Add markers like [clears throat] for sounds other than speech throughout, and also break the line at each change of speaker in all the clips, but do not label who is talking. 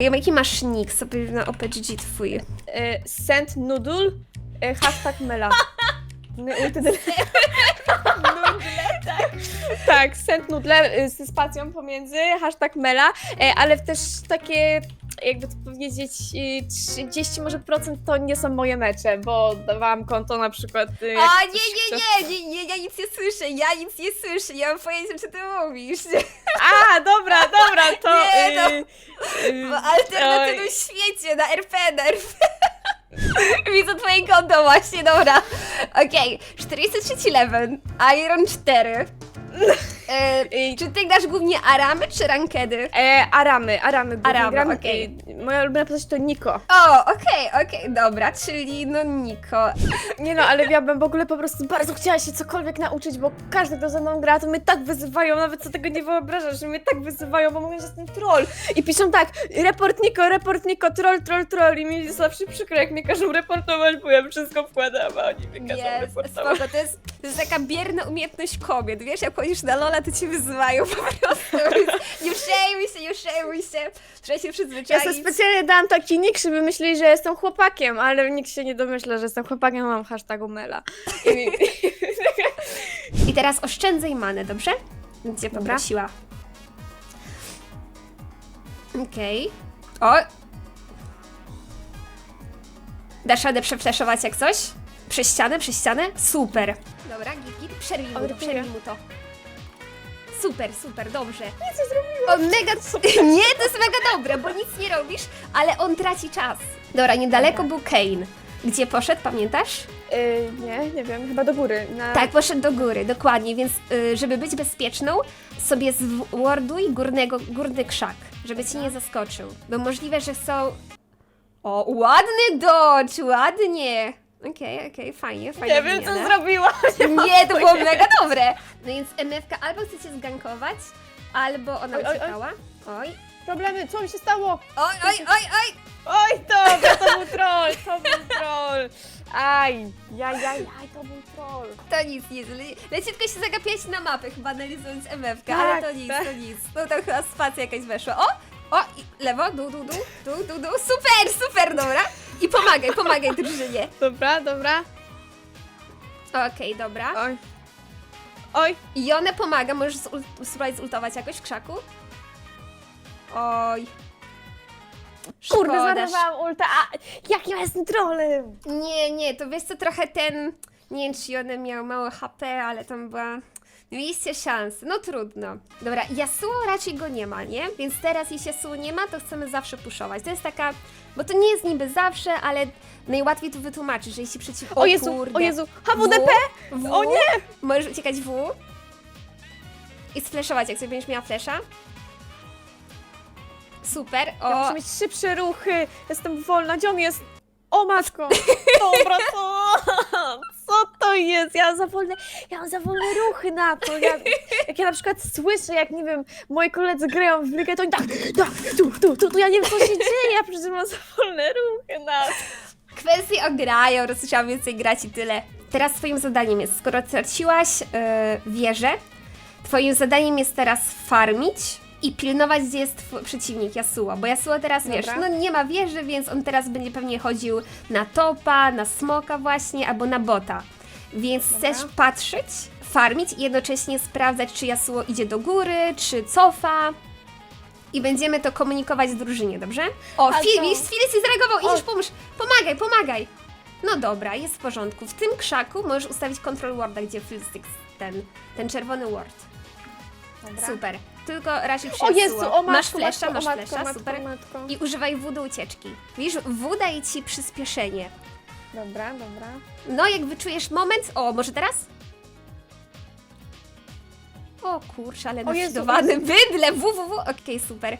Jaki masz nick sobie na OPGG twój?
E, send noodle, e, hashtag mela. [laughs] My ulty Tak, send noodle e, ze spacją pomiędzy, hashtag mela, e, ale też takie, jakby to powiedzieć, e, 30 może procent to nie są moje mecze, bo dawałam konto na przykład... e, jak
A,
ktoś
nie, nie,
chce-
nie, nie, nie, ja nic nie słyszę, ja nic nie słyszę, ja mam pojęcie, czy ty mówisz.
A, dobra, dobra, to... E,
W alternatywnym świecie, na RP, na RP. [laughs] Widzę twoje konto właśnie, dobra. Okej, 43 level, Iron 4. [laughs] E, czy ty grasz głównie aramy czy rankedy?
E, aramy, aramy. głównie
Aramy,
gram.
okej.
E, Moja ulubiona postać to Niko.
O, okej, okej, dobra, czyli no Niko.
Nie no, ale ja bym w ogóle po prostu bardzo chciała się cokolwiek nauczyć, bo każdy, kto ze mną gra, to mnie tak wyzywają, nawet co tego nie wyobrażasz, że mnie tak wyzywają, bo mówią, że jestem troll. I piszą tak, report Niko, report Niko, troll, troll, troll. I mi jest zawsze przykro, jak mnie każą reportować, bo ja wszystko wkładam, a oni mnie każą
Jest,
reportować.
spoko, to jest, to jest taka bierna umiejętność kobiet, wiesz, jak chodzisz na Lola, to cię wyzywają po prostu, [laughs] nie przejmuj się, nie przejmuj się, trzeba się
Ja
przyzwyczaić.
sobie specjalnie dałam taki nick, żeby myśleli, że jestem chłopakiem, ale nikt się nie domyśla, że jestem chłopakiem, mam hashtagu Mela. I, [laughs]
I teraz oszczędzaj manę, dobrze? Cię
Dobra.
poprosiła. Okej. O! Dasz radę przefleszować jak coś? Przez ścianę, przez ścianę? Super. Dobra, git, git. Przerwij mu to, przerwij mu to. Super, super, dobrze.
nic nie zrobiłam.
On mega... [laughs] Nie, to jest mega dobre, bo nic nie robisz, ale on traci czas. Dobra, niedaleko był Kane. Gdzie poszedł, pamiętasz?
Y, nie, nie wiem, chyba do góry. Na...
Tak, poszedł do góry, dokładnie, więc y, żeby być bezpieczną, sobie zworduj górnego, górny krzak, żeby ci nie zaskoczył. Bo możliwe, że chcą... O, ładny dodge, ładnie! Okej, okej, fajnie, fajnie.
Nie wiem, co
wymiana.
zrobiłam. [laughs]
Nie, to było mega dobre! No więc MFK albo chce cię zgankować, albo ona
Oj, oj, oj.
uciekała. Oj,
Problemy, co mi się stało?
oj, oj, oj, oj!
Oj, to, to był troll, to był troll. Aj, jaj, jaj, jaj, to był troll.
To nic, nic. Le- Leciutko się zagapiać na mapę, chyba analizując MFK,
Tak,
ale to nic,
tak.
to nic. No to chyba spacja jakaś weszła. O! O! I lewo, dół, dół, dół, dół, dół, dół. Super, super, dobra. I pomagaj, pomagaj drużynie.
Dobra, dobra.
Okej, dobra.
Oj. Oj,
I one pomaga, możesz zul- spróbować zultować jakoś w krzaku? Oj.
kurde,
Szkoda,
zmarnowałam ulta. A, jak ja jestem trollem?
Nie, nie, to wiesz co, trochę ten... Nie wiem, czy one miał mało HP, ale tam była... Mieliście szansę, no trudno. Dobra, Yasuo raczej go nie ma, nie? Więc teraz jeśli Yasuo nie ma, to chcemy zawsze puszować. To jest taka... Bo to nie jest niby zawsze, ale najłatwiej to wytłumaczyć, że jeśli przeciw...
O, Jezu,
kurde.
o Jezu, HWDP?
W, w,
O nie!
Możesz uciekać W i sfleszować, jak sobie będziesz miała flesza. Super,
Ja
o...
muszę mieć szybsze ruchy. Jestem wolna. Gdzie on jest? O matko. [laughs] Dobra, to... Co to jest? Ja mam za wolne, ja mam za wolne ruchy na to. Ja, jak ja na przykład słyszę, jak nie wiem, moi koledzy grają w ligę, to oni tak, tak, tu, tu, tu, tu, ja nie wiem, co się dzieje, ja przecież mam za wolne ruchy na to.
Kwestie ograją, rozsłyszałam więcej grać i tyle. Teraz twoim zadaniem jest, skoro straciłaś yy, wieżę, twoim zadaniem jest teraz farmić i pilnować, gdzie jest twój przeciwnik Yasuo, bo Yasuo teraz, wiesz,
Dobra.
no nie ma wieży, więc on teraz będzie pewnie chodził na topa, na smoka właśnie, albo na bota. Więc
Dobra.
chcesz patrzeć, farmić i jednocześnie sprawdzać, czy Yasuo idzie do góry, czy cofa. I będziemy to komunikować z drużynie, dobrze? O,
A
Fil,
co?
widzisz, Filis się zareagował, idziesz, pomóż, pomagaj, pomagaj. No dobra, jest w porządku. W tym krzaku możesz ustawić control warda, gdzie Filsticks ten, ten czerwony ward. Super. Tylko raczej
O
przyjaciół.
Jezu, o matko,
Masz flesza,
matko,
masz
o matko,
flesza,
matko,
super.
matko.
I używaj W do ucieczki. Widzisz, W daje ci przyspieszenie.
Dobra, dobra.
No, jak wyczujesz moment... O, może teraz? O kurczę, ale
O Jezu,
nafidowany bydle, www, okej, super.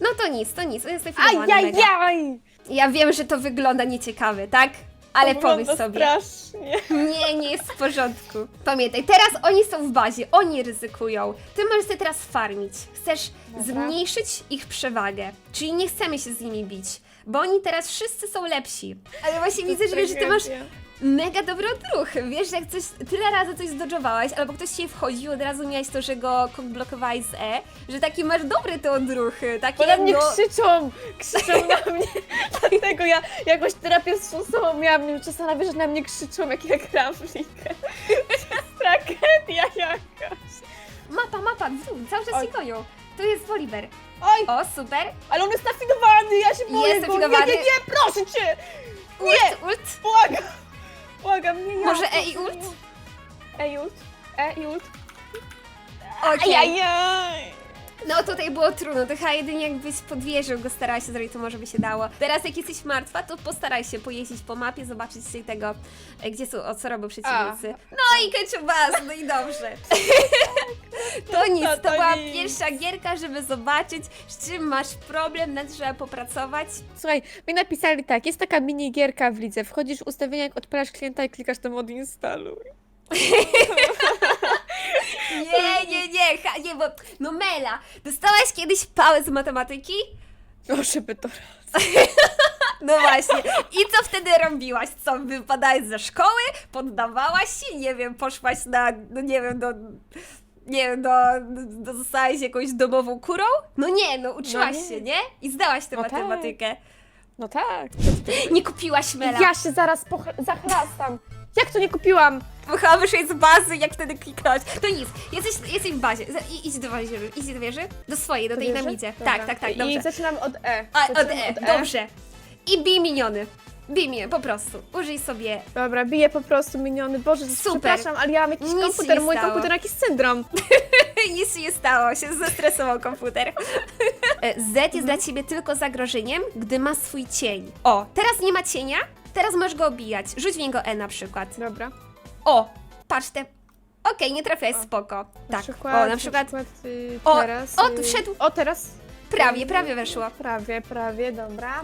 No to nic, to nic, on jest nafidowany mega.
Ajajaj!
Ja wiem, że to wygląda nieciekawe, tak? Ale
To
pomyśl sobie.
strasznie.
Nie, nie jest w porządku. Pamiętaj, teraz oni są w bazie, oni ryzykują. Ty możesz sobie teraz farmić. Chcesz
Dobra.
zmniejszyć ich przewagę. Czyli nie chcemy się z nimi bić, bo oni teraz wszyscy są lepsi. Ale właśnie widzę, że, że ty masz
Tragedia.
Mega dobre odruchy. Wiesz, jak coś, tyle razy coś zdodżowałaś, albo ktoś ci wchodził, od razu miałeś to, że go blokowałaś z E, że taki masz dobre te odruchy. Takie,
Bo na mnie
no,
krzyczą, krzyczą na [laughs] mnie. Dlatego ja jakąś terapię z sobą miałam, nie wiesz, że na mnie krzyczą, jak ja gram w ligę. Tragedia jakaś.
Mapa, mapa, dół, cały czas
Oj.
ci gonią. Tu jest Woliver.
Oj,
O, super.
ale on jest nafidowany, ja się boję
Jest
go. Nie,
nafidowany.
nie, nie, proszę cię.
Ult, ult.
Błagam. Błagam, nie ja.
Może E i ult?
E i ult. E i ult.
Okej.
Ajajaj.
No tutaj było trudno, to chyba jedynie jakbyś podwieżył go, starała się zrobić, to może by się dało. Teraz jak jesteś martwa, to postaraj się pojeździć po mapie, zobaczyć sobie tego, e, gdzie są, o co robią przeciwnicy. No i Ketchubas, no i dobrze. [laughs] To nic,
No
to
to
była
nic.
pierwsza gierka, żeby zobaczyć, z czym masz problem, nad czym trzeba popracować.
Słuchaj, mi napisali tak, jest taka mini gierka w lidze, wchodzisz w ustawienia, jak odpalasz klienta i klikasz tam odinstaluj. [laughs]
Nie, nie, nie, ha, nie, bo, no Mela, dostałaś kiedyś pałę z matematyki?
O, żeby to raz. [laughs]
No właśnie. I co wtedy robiłaś? Co, wypadałaś ze szkoły? Poddawałaś się? Nie wiem, poszłaś na, no nie wiem, do... Nie wiem, do, do, zostałaś jakąś domową kurą? No nie, no uczyłaś
No nie.
się, nie? I zdałaś tę
No tak.
matematykę.
No tak.
Nie kupiłaś mela.
Ja się zaraz poch- zachlastam. Jak to nie kupiłam?
Chyba wyszłeś z bazy, jak wtedy kliknąć. To nic, jesteś, jesteś w bazie. Za- i- Idź do wieży, idź do wieży. Do swojej, do tej.
Dobra.
Tak, tak, tak,
I
dobrze.
zaczynam od E.
A, od
Zaczynam
e, dobrze. I bij miniony. Bij mnie, po prostu. Użyj sobie
Dobra, biję po prostu miniony. Boże,
Super.
przepraszam, ale ja mam jakiś
Nic
komputer, mój
stało.
komputer jakiś syndrom. [laughs]
Nic się nie stało, się zestresował komputer. [laughs] E, Z jest dla ciebie tylko zagrożeniem, gdy ma swój cień. O, teraz nie ma cienia, teraz możesz go obijać. Rzuć w niego E na przykład.
Dobra.
O, patrz te... Okej, nie trafiłeś, spoko.
Na
tak,
przykład,
o, na przykład
y,
O,
teraz.
o,
y,
tu wszedł.
O, teraz.
prawie, prawie weszło.
Prawie, prawie, dobra.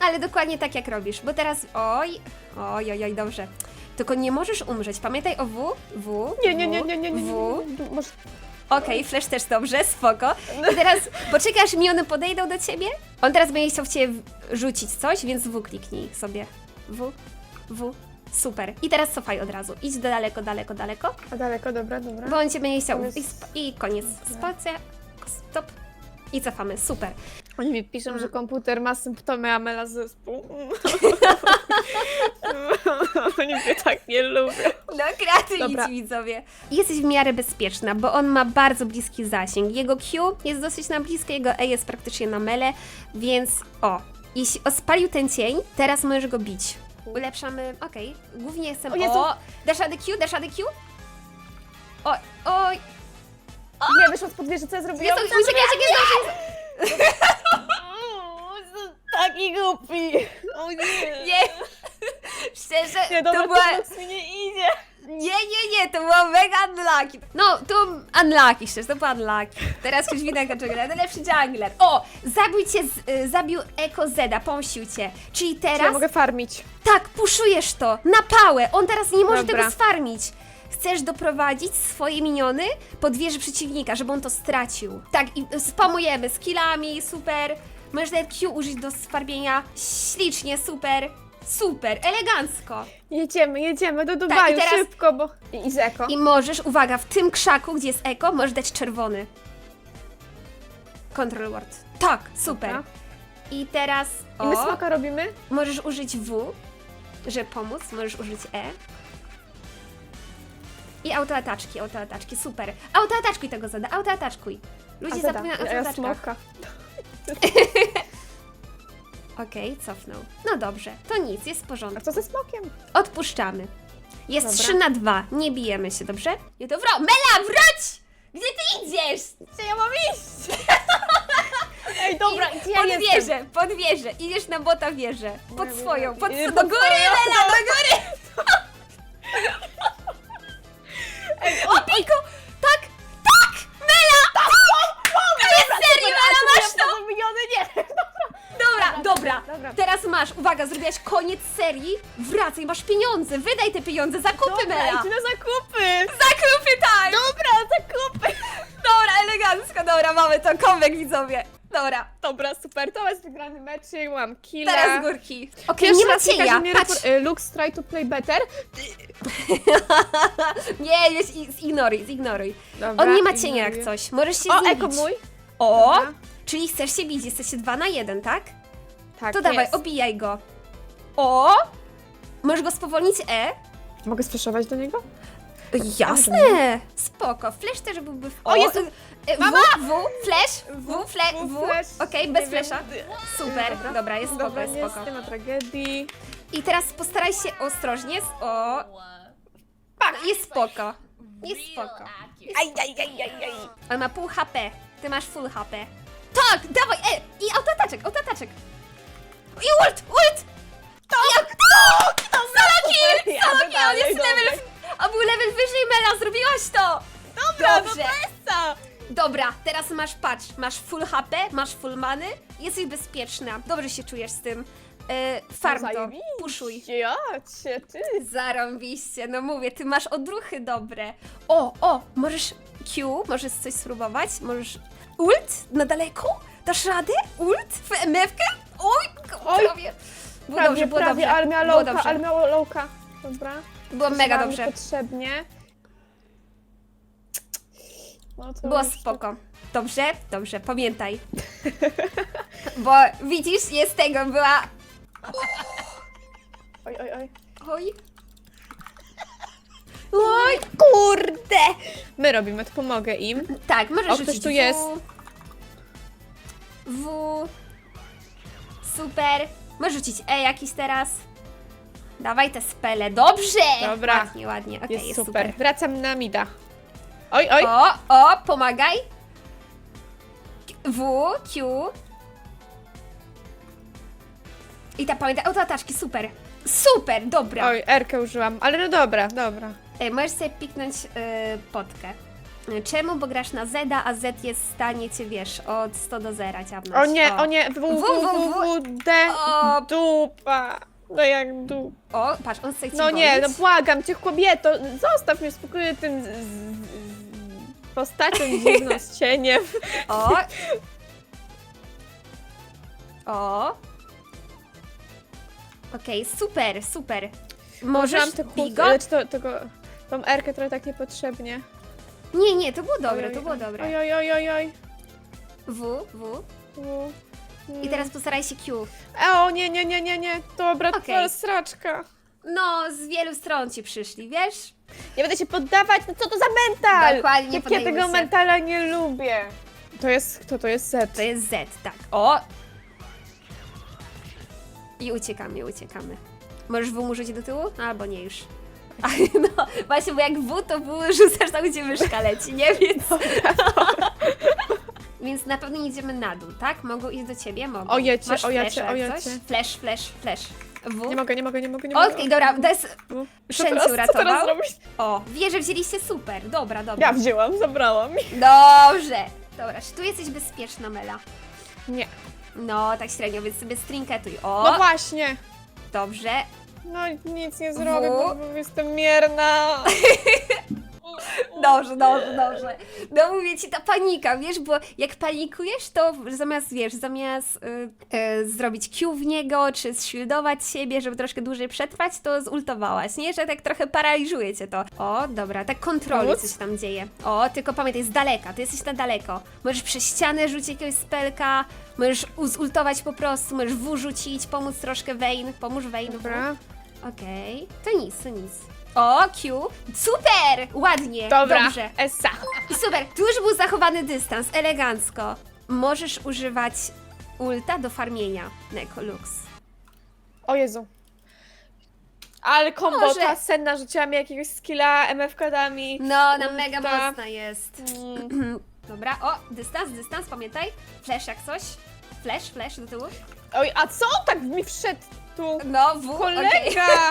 Ale dokładnie tak jak robisz, bo teraz... Oj, oj, oj, oj, dobrze. Tylko nie możesz umrzeć. Pamiętaj o W, W,
Nie, nie, nie, nie, nie, nie,
W.
Może...
Okej, flash też dobrze, spoko. I teraz poczekaj, aż miniony podejdą do ciebie. On teraz będzie chciał w ciebie rzucić coś, więc W kliknij sobie. W, W, super. I teraz cofaj od razu. Idź do daleko, daleko, daleko,
A daleko, dobra, dobra.
bo on cię będzie chciał. I, sp- I koniec. Spacja, stop. I cofamy, super.
Oni mi piszą, że komputer ma symptomy Amela zespół. [laughs] Oni mnie tak nie lubią.
No, kreatywni
Dobra.
ci widzowie. Jesteś w miarę bezpieczna, bo on ma bardzo bliski zasięg. Jego Q jest dosyć na blisko, jego E jest praktycznie na mele, więc o. Jeśli ospalił ten cień, teraz możesz go bić. Ulepszamy, okej, głównie jestem
O Jezu.
o... Dasz radę Q? Dasz radę Q? Oj, oj,
Nie, wyszłam spod wieży, co ja zrobiłam?
jest, uciekaj, uciekaj, uciekaj, [laughs]
Taki głupi. O nie.
nie. [laughs] Szczerze,
Nie, dobra,
to była...
to mi nie idzie.
Nie, nie, nie, to było mega unlucky. No, to unlucky, szczerze, to było unlucky. Teraz już widać jungler, najlepszy jungler. O, zabił cię, z, y, zabił Eko Zeda, pomścił cię. Czyli
Czy
teraz,
ja mogę farmić?
tak, puszujesz to, na pałę. On teraz nie może
Dobra.
tego sfarmić. Chcesz doprowadzić swoje miniony pod wieżę przeciwnika, żeby on to stracił. Tak, i spamujemy skillami, super. Możesz nawet Q użyć do sfarbienia. Ślicznie, super. Super, elegancko.
Jedziemy, jedziemy do
Tak,
Dubaju,
teraz-
szybko, bo... I, z eko.
I możesz, uwaga, w tym krzaku, gdzie jest eko, możesz dać czerwony. Control word. Tak, super.
Dobra.
I teraz
I my
o,
smoka robimy?
możesz użyć W, żeby pomóc, możesz użyć E. I autoataczki, autoataczki, super. Autoataczkuj tego zada, autoataczkuj. Ludzie
A, zada.
zapominają o
Ja- ja
autoataczkach.
smoka. [laughs]
Okej, cofnął. No dobrze, to nic, jest w
A
porządku.
co ze smokiem?
Odpuszczamy. Jest
Dobra.
3 na 2, nie bijemy się, dobrze? Nie to wro... Mela, wróć! Gdzie ty idziesz?
Gdzie ja mam iść? [laughs] Ej, dobra, gdzie ja
pod
jestem?
wieżę, pod wieżę. Idziesz na bota wieżę. Pod swoją, pod,
Idę
do
pod
góry,
swoją.
Mela, do góry! [laughs] Opiko! Tak, tak! Mela! Tak! To jest serio, Mela, masz to!
Miniony, nie!
Dobra, dobra.
dobra.
Teraz masz, uwaga, zrobiłaś koniec serii. Wracaj, masz pieniądze, wydaj te pieniądze, zakupy, Mela.
idź na zakupy!
Zakupy, tak!
Dobra, zakupy! [laughs]
Dobra, elegancko, dobra, mamy to, komek widzowie. Dobra,
Dobra, super, to jest wygrany mecz, mam killa.
teraz górki. Okej,
Pierwszy
nie
raz
cienia,
mnie
patrz.
y, Lux try to play better. [laughs]
Nie, jest, zignoruj, zignoruj.
Dobra,
On nie ma cienia jak coś, możesz się
O,
z nim
eko
bić.
mój.
O,
Dobra.
czyli chcesz się bić, jesteście dwa na jeden, tak?
Tak,
To dawaj,
jest.
obijaj go. O! Możesz go spowolnić E?
Mogę sfreszować do niego?
Jasne! Spoko. Flash też byłby w...
O, Jezu!
e, W,
Mama!
W, flash, W, fle,
W,
W.
flash.
Okej,
Nie
bez
wiem.
flasha. Super, dobra, jest spoko,
Dobra,
jest
nie,
spoko.
ma tragedii.
I teraz postaraj się ostrożnie. z- O,
Pak.
jest spoko. Jest spoko.
Aj, aj, aj, aj, aj.
On ma pół HP. Ty masz full HP. Tak, dawaj, e! I autotaczek, autotaczek. I ult, ult! Tak, tak! Solo kill! Solo kill, on jest level... On był level wyżej, Mela, zrobiłaś to!
Dobra,
Dobrze.
no to esa.
Dobra, teraz masz, patrz, masz full HP, masz full many, jesteś bezpieczna. Dobrze się czujesz z tym. Yy, farm to,
Zajebiście.
puszuj.
Ja cię, ty.
Zarąbiście, no mówię, ty masz odruchy dobre. O, o, możesz Q, możesz coś spróbować, możesz ult na daleko? Dasz radę? Ult? W MF-kę? Oj,
Oj.
prawie. Było
Prawie,
dobrze, było
prawie,
dobrze.
ale miała
było
lowka,
dobrze.
ale miała lowka. Dobra.
Było mega dobrze.
Niepotrzebnie. No
Było spoko. Dobrze, dobrze, pamiętaj. [laughs] Bo widzisz, jest tego, była...
Oj, oj, oj.
Oj. Oj,
Kurde! My robimy, to pomogę im.
Tak, możesz
O, ktoś
rzucić
tu
w.
jest.
W. Super. Możesz rzucić E jakiś teraz. Dawaj te spele. Dobrze!
Dobra.
Ładnie, ładnie. Okej,
jest, super. Wracam na mida. Oj, oj.
O, o, pomagaj. W, Q. I ta pamiętaj, autoataczki, super. Super, dobra.
Oj, Erkę użyłam, ale no dobra, dobra.
Ej, możesz sobie piknąć yy, potkę. Czemu? Bo grasz na Zeda, a Z jest w stanie cię, wiesz, od 100 do 0 ciabnąć.
O nie, o nie, w, w,
W,
w,
w,
w, D,
O.
dupa. No jak dup.
O, patrz, on chce cię
No nie, no
gonić.
błagam cię, kobieto, zostaw mnie w spokoju tym z, z, z postacią dziwną [laughs] z cieniem.
O! [laughs] O! Okej, super, super. Możesz
Użyłam
go?
lecz to, tego, tą Erkę trochę tak niepotrzebnie.
Nie, nie, to było dobre, to było dobre.
Oj, oj, oj, oj, oj.
W, W.
U,
I teraz postaraj się Q.
E, o nie, nie, nie, nie, nie. Dobra,
Okej.
to jest sraczka.
No, z wielu stron ci przyszli, wiesz?
Nie będę się poddawać, no co to za mental?
Dokładnie, nie
Jak ja
poddajmy
tego
się.
mentala nie lubię. To jest, kto to jest Z?
To jest Z, tak. O! I uciekamy, uciekamy. Możesz W mu rzucić do tyłu? Albo nie już. A, No, właśnie, bo jak W, to W rzucasz tam, gdzie myszka leci, nie? Więc... [laughs] Więc na pewno nie idziemy na dół, tak? Mogą iść do ciebie? Mogą.
Ojecie,
Masz
ojecie,
flasha jak
ojecie.
coś? Flash, flash, flash. W.
Nie mogę, nie mogę, nie mogę, nie
Okej,
mogę.
dobra, Des
No. Co
Shen
teraz-
ci
Co teraz
uratował.
zrobić?
O, wie, że wzięliście super. Dobra, dobra.
Ja wzięłam, zabrałam.
Dobrze. Dobra, czy tu jesteś bezpieczna, Mela?
Nie.
No, tak średnio, więc sobie strinketuj. O,
No właśnie.
dobrze.
No nic nie zrobię,
W.
bo, bo jestem mierna. [laughs]
Dobrze, dobrze, dobrze. No mówię ci, ta panika, wiesz, bo jak panikujesz, to zamiast, wiesz, zamiast y, y, zrobić Q w niego, czy zshildować siebie, żeby troszkę dłużej przetrwać, to zultowałaś, nie? Że tak trochę paraliżuje cię to. O, dobra, tak kontroluj, co się tam dzieje. O, tylko pamiętaj, z daleka, ty jesteś na daleko. Możesz przez ścianę rzucić jakiegoś spelka, możesz zultować po prostu, możesz W rzucić, pomóc troszkę Vayne, pomóż Vayne.
Dobra.
Okej, to nic, to nic. O, Q. Super! Ładnie,
Dobra.
dobrze.
Esa.
I super, tu już był zachowany dystans, elegancko. Możesz używać ulta do farmienia Nekolux.
O Jezu. Ale kombo,
Może.
ta senna rzuciła mi jakiegoś skilla MF-kadami.
No, ona
Ulta.
mega mocna jest.
Mm. [clears throat]
Dobra, o, dystans, dystans, pamiętaj. Flash jak coś. Flash, flash do tyłu.
Oj, a co tak mi wszedł tu?
No, w, okej.
Kolega! [laughs]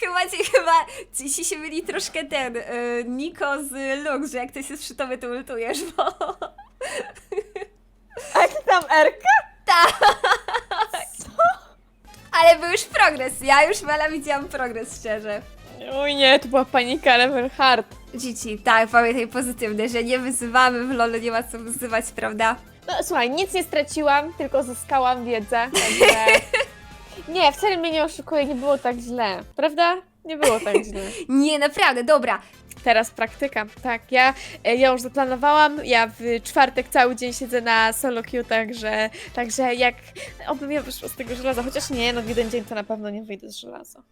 Chyba ci, chyba ci, ci się myli troszkę ten, y, Niko z Lux, że jak ktoś jest szytowy, to ultujesz, bo...
A jaki tam Erka?
Ale był już progres, ja już Mela widziałam progres, szczerze.
Oj nie, to była panika level hard.
Dzieci, tak, pamiętaj pozytywne, że nie wyzywamy w LoLu, nie ma co wyzywać, prawda?
No słuchaj, nic nie straciłam, tylko zyskałam wiedzę, także... [laughs] Nie, wcale mnie nie oszukuje, nie było tak źle, prawda? Nie było tak źle. [laughs]
Nie, naprawdę, dobra.
Teraz praktyka, tak. Ja, e, ja już zaplanowałam, ja w czwartek cały dzień siedzę na solo queue, także, także jak... Obym ja wyszła z tego żelaza, chociaż nie, no w jeden dzień to na pewno nie wyjdę z żelaza.